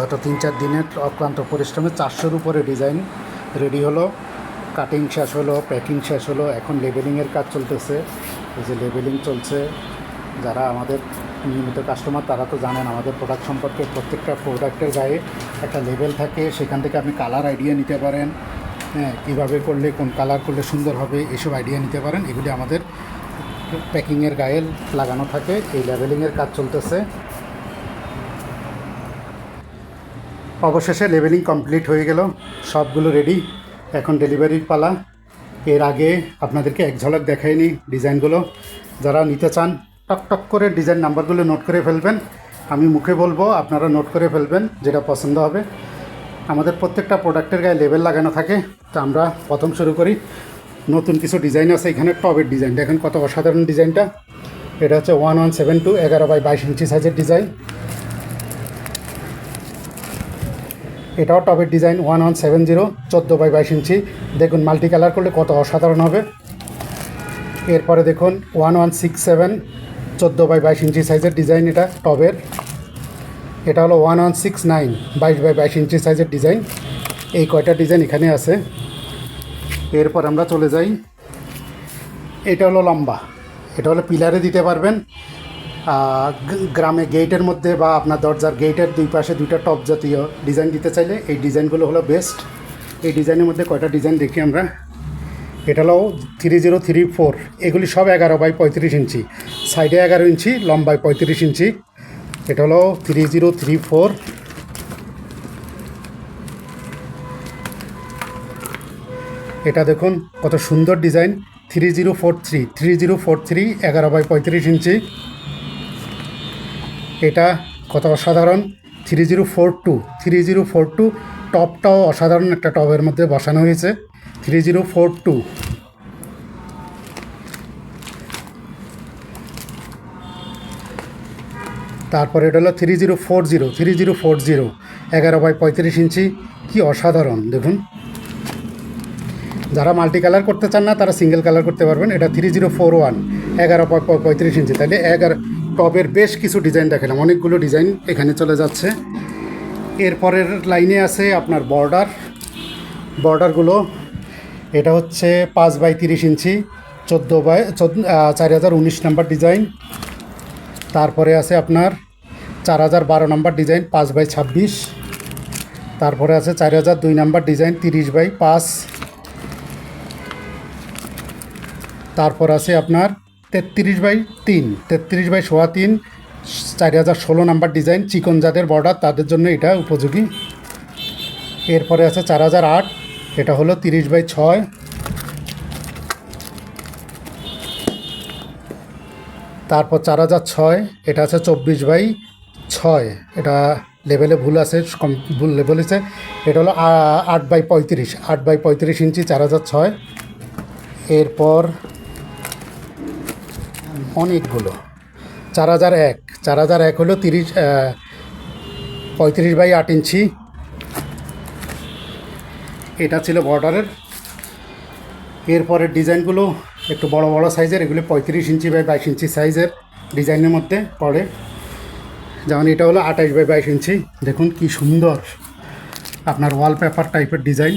গত তিন চার দিনের অক্লান্ত পরিশ্রমে চারশোর উপরে ডিজাইন রেডি হলো। কাটিং শেষ হলো, প্যাকিং শেষ হলো, এখন লেবেলিংয়ের কাজ চলতেছে। এই যে লেবেলিং চলছে, যারা আমাদের নিয়মিত কাস্টমার, তারা তো জানেন আমাদের প্রোডাক্ট সম্পর্কে প্রত্যেকটা প্রোডাক্টের গায়ে একটা লেবেল থাকে। সেখান থেকে আপনি কালার আইডিয়া নিতে পারেন হ্যাঁ কীভাবে করলে, কোন কালার করলে সুন্দর হবে, এসব আইডিয়া নিতে পারেন। এগুলি আমাদের প্যাকিংয়ের গায়ে লাগানো থাকে। এই লেবেলিংয়ের কাজ চলতেছে। অবশেষে লেভেলিং কমপ্লিট হয়ে গেল। সবগুলো রেডি এখন ডেলিভারির পালা। এর আগে আপনাদেরকে এক ঝলক দেখাইনি ডিজাইনগুলো। যারা নিতে চান, টক টক করে ডিজাইন নাম্বারগুলো নোট করে ফেলবেন। আমি মুখে বলব, আপনারা নোট করে ফেলবেন যেটা পছন্দ হবে। আমাদের প্রত্যেকটা প্রোডাক্টের গায়ে লেবেল লাগানো থাকে। তো আমরা প্রথম শুরু করি। নতুন কিছু ডিজাইন আছে এখানে, টবের ডিজাইন দেখেন কত অসাধারণ ডিজাইনটা এটা হচ্ছে ওয়ান ওয়ান সেভেন টু এগারো বাই বাইশ ইঞ্চি সাইজের ডিজাইন এটাও টবের design one one seven zero, চোদ্দ বাই বাইশ ইঞ্চি। দেখুন মাল্টি কালার করলে কত অসাধারণ হবে। এরপরে দেখুন, ওয়ান ওয়ান সিক্স সেভেন, চোদ্দ বাই বাইশ ইঞ্চি সাইজের ডিজাইন এটা টবের এটা হলো ওয়ান ওয়ান সিক্স নাইন, বাইশ বাই বাইশ ইঞ্চি সাইজের ডিজাইন। এই কয়টা ডিজাইন এখানে আছে। এরপর আমরা চলে যাই। এটা হলো লম্বা। এটা হলো পিলারে দিতে পারবেন। গ্রামে গেটের মধ্যে বা আপনার দরজার গেটের দুই পাশে দুইটা টপ জাতীয় ডিজাইন দিতে চাইলে এই ডিজাইনগুলো হলো বেস্ট এই ডিজাইনের মধ্যে কয়টা ডিজাইন দেখি আমরা? এটা হলো থ্রি জিরো থ্রি ফোর এগুলি সব এগারো বাই পঁয়ত্রিশ ইঞ্চি। সাইডে এগারো ইঞ্চি, লম্বায় পঁয়ত্রিশ ইঞ্চি। এটা হলো থ্রি জিরো থ্রি ফোর এটা দেখুন, কত সুন্দর design three zero four three three zero four three এগারো বাই পঁয়ত্রিশ ইঞ্চি। এটা কত অসাধারণ? Three zero four two three zero four two টপটাও অসাধারণ একটা টবের মধ্যে বসানো হয়েছে। থ্রি জিরো ফোর টু তারপরে এটা হলো three zero four zero three zero four zero এগারো বাই পঁয়ত্রিশ ইঞ্চি। কি অসাধারণ, দেখুন। যারা মাল্টি কালার করতে চান না, তারা সিঙ্গেল কালার করতে পারবেন। এটা থ্রি জিরো ফোর ওয়ান এগারো পয়- পয়- পঁয়ত্রিশ ইঞ্চি। তাহলে এগারো টবের বেশ কিছু ডিজাইন দেখালাম। অনেকগুলো ডিজাইন এখানে চলে যাচ্ছে। এরপরের লাইনে আছে আপনার বর্ডার। বর্ডারগুলো, এটা হচ্ছে পাঁচ বাই তিরিশ ইঞ্চি, চোদ্দ বাই চার হাজার উনিশ নাম্বার ডিজাইন। তারপরে আছে আপনার চার হাজার বারো নাম্বার ডিজাইন, পাঁচ বাই ছাব্বিশ। তারপরে আছে চার হাজার দুই নাম্বার ডিজাইন, তিরিশ বাই পাঁচ। তারপর আছে আপনার তেত্রিশ বাই তিন, তেত্রিশ বাই সোয়া তিন, চার হাজার ষোলো নাম্বার ডিজাইন, চিকন যাদের বর্ডার, তাদের জন্য এটা উপযোগী। এরপরে আছে চার হাজার আট, এটা হলো তিরিশ বাই ছয়। তারপর চার হাজার ছয়, এটা আছে চব্বিশ বাই ছয়। এটা লেভেলে ভুল আছে, কম ভুল লেভেল আছে। এটা হলো আট বাই পঁয়ত্রিশ, আট বাই পঁয়ত্রিশ ইঞ্চি, চার হাজার ছয়। এরপর অনেকগুলো। চার হাজার এক। চার হাজার এক হলো তিরিশ পঁয়ত্রিশ বাই আট ইঞ্চি। এটা ছিল বর্ডারের। এরপরের ডিজাইনগুলো একটু বড় বড় সাইজের, এগুলো পঁয়ত্রিশ ইঞ্চি বাই বাইশ ইঞ্চি সাইজের ডিজাইনের মধ্যে পড়ে। যেমন এটা হলো আঠাশ বাই বাইশ ইঞ্চি। দেখুন কি সুন্দর। আপনার ওয়ালপেপার টাইপের ডিজাইন।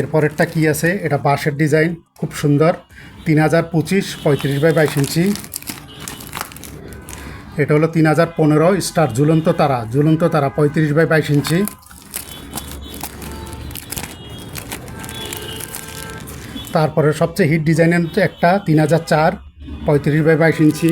এরপরেরটা কি আছে? এটা বাঁশের ডিজাইন, খুব সুন্দর। তিন হাজার পঁচিশ, পঁয়ত্রিশ বাই বাইশ ইঞ্চি। এটা হলো তিন হাজার পনেরো, স্টার ঝুলন্ত তারা। ঝুলন্ত তারা, পঁয়ত্রিশ বাই বাইশ ইঞ্চি। তারপরে সবচেয়ে হিট ডিজাইনের একটা, তিন হাজার চার, পঁয়ত্রিশ বাই বাইশ ইঞ্চি।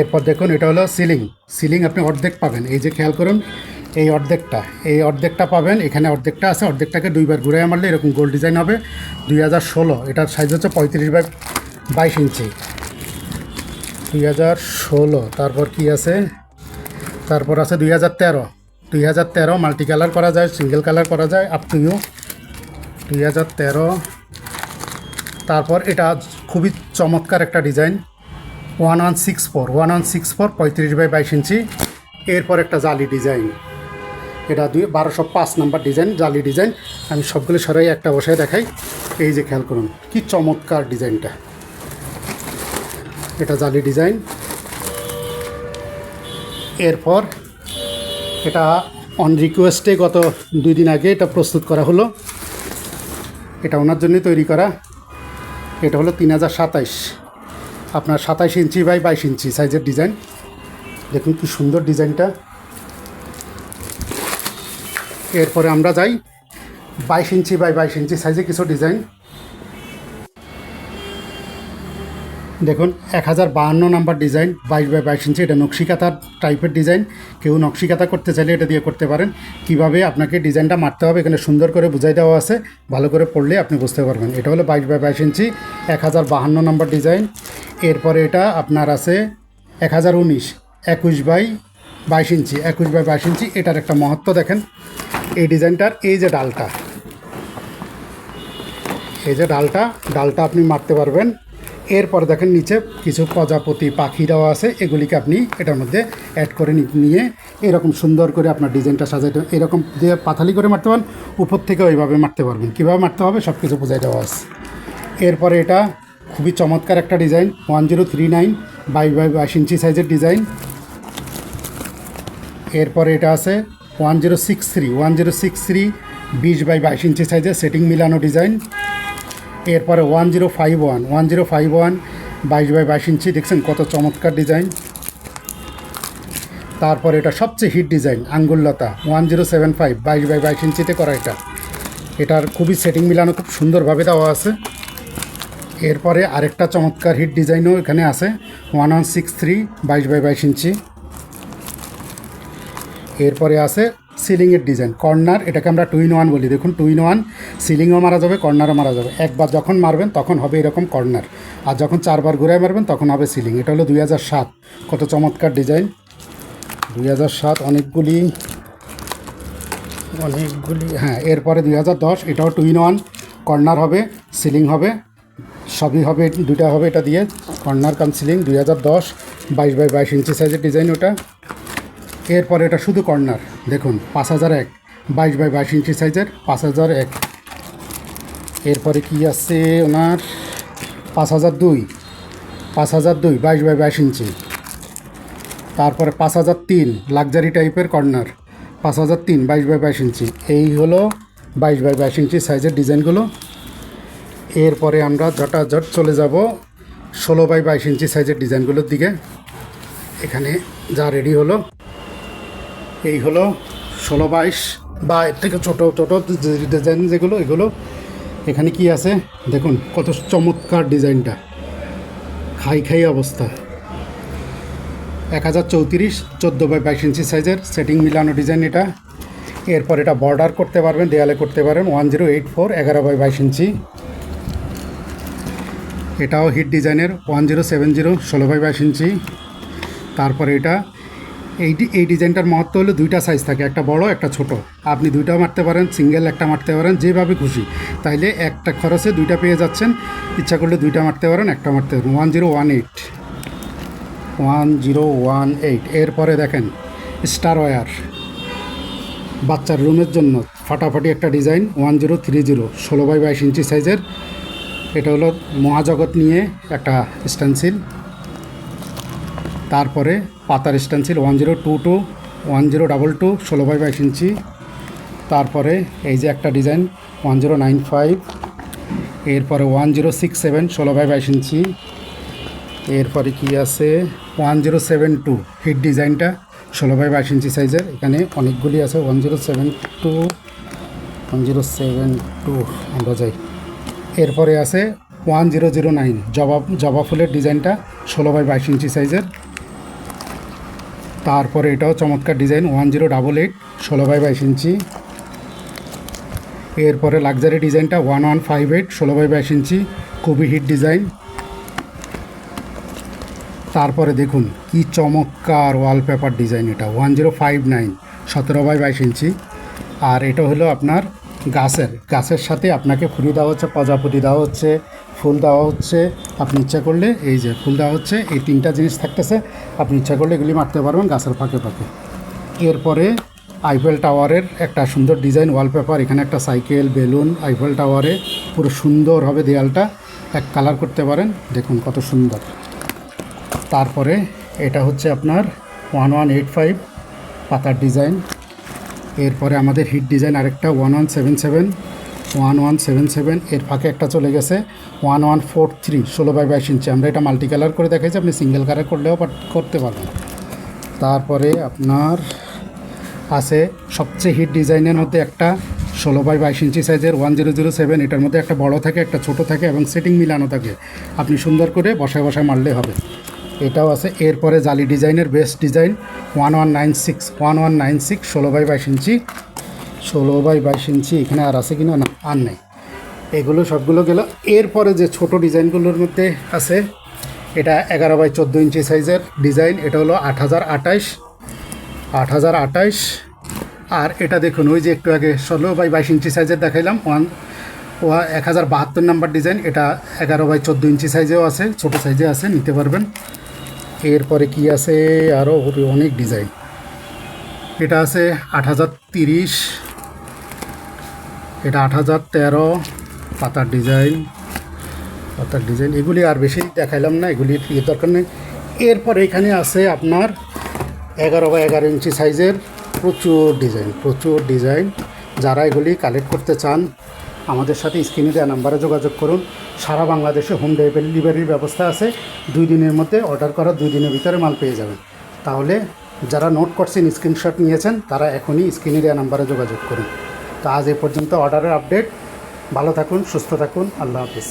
এরপর দেখুন, এটা হলো সিলিং। সিলিং আপনি অর্ধেক পাবেন। এই যে খেয়াল করুন এই অর্ধেকটা এই অর্ধেকটা পাবেন, এখানে অর্ধেকটা আছে, অর্ধেকটাকে দুইবার ঘুরে মারলে এরকম গোল ডিজাইন হবে, দুই হাজার ষোলো, এটার সাইজ হচ্ছে পঁয়ত্রিশ বাই বাইশ ইঞ্চি। দুই হাজার ষোলো, তারপর কি আছে? তারপর আছে দুই হাজার তেরো, দুই হাজার তেরো মাল্টি কালার করা যায় সিঙ্গেল কালার করা যায় আপ টু ইউ দুই হাজার তেরো, তারপর এটা খুবই চমৎকার একটা design one one six four one one six four পঁয়ত্রিশ বাই বাইশ ইঞ্চি। এরপর একটা জালি ডিজাইন এটা দুই, বারোশো পাঁচ নাম্বার ডিজাইন, জালি ডিজাইন। আমি সবগুলো সরাই একটা বসায় দেখাই। এই যে খেয়াল করুন, কি চমৎকার ডিজাইনটা। এটা জালি ডিজাইন। এরপর এটা অন রিকোয়েস্টে গত দুই দিন আগে এটা প্রস্তুত করা হলো। এটা ওনার জন্যই তৈরি করা। এটা হলো তিন হাজার সাতাইশ। আপনার সাতাইশ ইঞ্চি বাই বাইশ ইঞ্চি সাইজের ডিজাইন। দেখুন কি সুন্দর ডিজাইনটা। এরপরে আমরা যাই বাইশ ইঞ্চি বাই বাইশ ইঞ্চি সাইজে কিছু ডিজাইন। দেখুন, এক হাজার বাহান্ন নাম্বার ডিজাইন, বাইশ বাই বাইশ ইঞ্চি, এটা নকশিকাতার টাইপের ডিজাইন। কেউ নকশিকাতা করতে চাইলে এটা দিয়ে করতে পারেন। কীভাবে আপনাকে ডিজাইনটা মারতে হবে এখানে সুন্দর করে বুঝাই দেওয়া আছে, ভালো করে পড়লে আপনি বুঝতে পারবেন। এটা হলো বাইশ বাই বাইশ ইঞ্চি, এক হাজার বাহান্ন নাম্বার ডিজাইন। এরপরে এটা আপনার আছে এক হাজার উনিশ, একুশ বাই বাইশ ইঞ্চি, একুশ বাই বাইশ ইঞ্চি, এটার একটা মহত্ব দেখেন। এই ডিজাইনটার, এই যে ডালটা। এই যে ডালটা ডালটা আপনি মারতে পারবেন। এরপরে দেখেন নিচে কিছু প্রজাপতি, পাখি দেওয়া আছে। এগুলিকে আপনি এটার মধ্যে অ্যাড করে নিয়ে এরকম সুন্দর করে আপনার ডিজাইনটা সাজাইতে এরকম দিয়ে পাথালি করে মারতে পারেন, উপর থেকে ওইভাবে মারতে পারবেন। কীভাবে মারতে হবে সব কিছু বোঝাই দেওয়া আছে। এরপরে এটা খুবই চমৎকার একটা design, one zero three nine by by বাইশ ইঞ্চি সাইজের ডিজাইন। এরপরে এটা আছে one zero six three one zero six three বিশ বাই বাইশ ইঞ্চি সাইজের সেটিং মিলানো ডিজাইন এরপরে one zero five one one zero five one বাইশ বাই বাইশ ইঞ্চি দেখছেন কত চমৎকার ডিজাইন তারপর এটা সবচেয়ে হিট ডিজাইন আঙ্গুললতা ওয়ান জিরো সেভেন ফাইভ বাইশ বাই বাইশ ইঞ্চিতে করা এটা। এটার খুবই সেটিং মিলানো খুব সুন্দরভাবে দেওয়া আছে। এরপরে আরেকটা চমৎকার হিট ডিজাইনও এখানে আছে ওয়ান ওয়ান সিক্স থ্রি বাইশ বাই বাইশ ইঞ্চি এরপরে আছে সিলিংয়ের ডিজাইন। কর্নার, এটাকে আমরা টু ইন ওয়ান বলি। দেখুন, টু ইন ওয়ান, সিলিংও মারা যাবে, কর্নারও মারা যাবে। একবার যখন মারবেন, তখন হবে এরকম কর্নার। আর যখন চারবার ঘুরে মারবেন, তখন হবে সিলিং। এটা হলো দুই হাজার সাত। কত চমৎকার ডিজাইন। দুই হাজার সাত, অনেকগুলি অনেকগুলি হ্যাঁ এরপরে দুই হাজার দশ, এটাও টু ইন ওয়ান। কর্নার হবে, সিলিং হবে, সবই হবে, দুইটা হবে এটা দিয়ে। কর্নার কাম সিলিং, দুই হাজার দশ, বাইশ বাই বাইশ ইঞ্চি সাইজের ডিজাইন ওটা। এরপরে এটা শুধু কর্নার। দেখুন, পাঁচ হাজার এক। বাইশ বাই বাইশ ইঞ্চি সাইজের পাঁচ হাজার এক। এরপরে কি আছে ওনার? পাঁচ হাজার দুই। পাঁচ হাজার দুই, বাইশ বাই বাইশ ইঞ্চি। তারপরে পাঁচ হাজার তিন, লাক্সারি টাইপের কর্নার। পাঁচ হাজার তিন, বাইশ বাই বাইশ ইঞ্চি। এই হলো বাইশ বাই বাইশ ইঞ্চি সাইজের ডিজাইনগুলো। এরপরে আমরা জটাজট চলে যাব ষোলো বাই বাইশ ইঞ্চি সাইজের ডিজাইনগুলোর দিকে। এখানে যা রেডি হলো। এই হলো ষোলো বাইশ বা এর থেকে ছোটো ছোটো ডিজাইন যেগুলো, এগুলো। এখানে কি আছে? দেখুন, কত চমৎকার ডিজাইনটা। খাই খাই অবস্থা। এক হাজার চৌত্রিশ, চোদ্দ বাই বাইশ ইঞ্চি সাইজের সেটিং মিলানো ডিজাইন এটা। এরপর এটা বর্ডার করতে পারবেন, দেয়ালে করতে পারেন ওয়ান জিরো এইট ফোর এগারো বাই বাইশ ইঞ্চি। এটাও হিট ডিজাইনের ওয়ান জিরো সেভেন জিরো ষোলো বাই বাইশ ইঞ্চি। তারপরে এটা এই এই ডিজাইনটার মহত্ব হলো দুইটা সাইজ থাকে, একটা বড়, একটা ছোট। আপনি দুইটাও মারতে পারেন সিঙ্গেল একটা মারতে পারেন, যেভাবে খুশি। তাইলে একটা খরচে দুইটা পেয়ে যাচ্ছেন, ইচ্ছা করলে দুইটা মারতে পারেন, একটা মারতে পারেন। One zero one eight one zero one eight এরপরে দেখেন স্টার ওয়ার বাচ্চার রুমের জন্য ফাটাফাটি একটা design one zero three zero ষোলো বাই বাইশ ইঞ্চি সাইজের এটা হলো মহাজগৎ নিয়ে একটা স্ট্যান্সিল তারপরে পাতার stencil one zero two two, one zero double two, ষোলো বাই বাইশ ইঞ্চি। তারপরে এই যে একটা design, one zero nine five, এরপরে ওয়ান জিরো সিক্স সেভেন, ষোলো বাই বাইশ ইঞ্চি। এরপরে কি আছে? One zero seven two, hit ডিজাইনটা, ষোলো বাই বাইশ ইঞ্চি সাইজের। এখানে অনেকগুলি আছে, one zero seven two, one zero seven two, আমরা যাই। এরপরে আছে ওয়ান জিরো জিরো নাইন, জবা জবা ফুলের ডিজাইনটা, ষোলো বাই বাইশ ইঞ্চি সাইজের। তারপরে এটাও চমৎকার design one zero double eight ষোলো বাই বাইশ ইঞ্চি। এরপরে লাক্সারি ডিজাইনটা ওয়ান ওয়ান ফাইভ এইট ষোলো বাই বাইশ ইঞ্চি, খুবই হিট ডিজাইন তারপরে দেখুন, কি চমৎকার ওয়ালপেপার ডিজাইন এটা ওয়ান জিরো ফাইভ নাইন সতেরো বাই বাইশ ইঞ্চি। আর এটা হলো আপনার গাছের গাছের সাথে আপনাকে ফুলি দেওয়া হচ্ছে, প্রজাপতি দেওয়া হচ্ছে ফুল দেওয়া হচ্ছে, আপনি ইচ্ছা করলে এই যে ফুল দেওয়া হচ্ছে, এই তিনটা জিনিস থাকতেছে, আপনি ইচ্ছা করলে এগুলি মারতে পারবেন গাছের ফাঁকে ফাঁকে। এরপরে আইফেল টাওয়ারের একটা সুন্দর ডিজাইন ওয়ালপেপার এখানে একটা সাইকেল বেলুন আইফেল টাওয়ারে পুরো সুন্দর হবে দেয়ালটা, এক কালার করতে পারেন, দেখুন কত সুন্দর। তারপরে এটা হচ্ছে আপনার ওয়ান ওয়ান এইট ফাইভ পাতার ডিজাইন এরপরে আমাদের হিট ডিজাইন আরেকটা one one seven seven one one seven seven এর ফাঁকে একটা চলে গেছে ওয়ান ওয়ান ফোর থ্রি ষোলো বাই বাইশ ইঞ্চি আমরা এটা মাল্টি কালার করে দেখাইছি আপনি সিঙ্গেল কালার করলেও করতে পারবেন তারপরে আপনার আছে সবচেয়ে হিট ডিজাইনের মধ্যে একটা ষোলো বাই বাইশ ইঞ্চি সাইজের ওয়ান জিরো জিরো সেভেন এটার মধ্যে একটা বড় থাকে একটা ছোট থাকে এবং সেটিং মিলানো থাকে আপনি সুন্দর করে বসায় বসায় মারলে হবে এটাও আছে এরপরে জালি ডিজাইনের best design one one nine six one one nine six ষোলো বাই বাইশ ইঞ্চি ষোলো বাই বাইশ ইঞ্চি এখানে আর আছে কিনা না, আর নেই। এগুলো সবগুলো গেল। এরপরে যে ছোট ডিজাইনগুলোর মধ্যে আছে, এটা এগারো বাই চোদ্দ ইঞ্চি সাইজের ডিজাইন, এটা হলো আট হাজার আঠাইশ আট হাজার আঠাইশ আর এটা দেখুন, ওই যে একটু আগে ষোলো বাই বাইশ ইঞ্চি সাইজের দেখাইলাম, ওয়ান ও এক হাজার বাহাত্তর নাম্বার ডিজাইন, এটা এগারো বাই চোদ্দ ইঞ্চি সাইজেও আছে, ছোটো সাইজে আছে, নিতে পারবেন। এরপরে কি আছে? আরও অনেক ডিজাইন। এটা আছে আট হাজার তিরিশ এটা আট হাজার তেরো, পাতার ডিজাইন পাতার ডিজাইন। এগুলি আর বেশি দেখাইলাম না এগুলির ইয়ে দরকার নেই। এরপর এখানে আছে আপনার এগারো বা এগারো ইঞ্চি সাইজের প্রচুর ডিজাইন প্রচুর ডিজাইন। যারা এগুলি কালেক্ট করতে চান, আমাদের সাথে স্ক্রিনে দেওয়া নাম্বারে যোগাযোগ করুন। সারা বাংলাদেশে হোম ডেলিভারির ব্যবস্থা আছে। দুই দিনের মধ্যে অর্ডার করা, দুই দিনের ভিতরে মাল পেয়ে যাবেন। তাহলে যারা নোট করছেন, স্ক্রিনশট নিয়েছেন, তারা এখনই স্ক্রিনে দেওয়া নাম্বারে যোগাযোগ করুন। তো আজ এ পর্যন্ত অর্ডারের আপডেট। ভালো থাকুন সুস্থ থাকুন। আল্লাহ হাফিজ।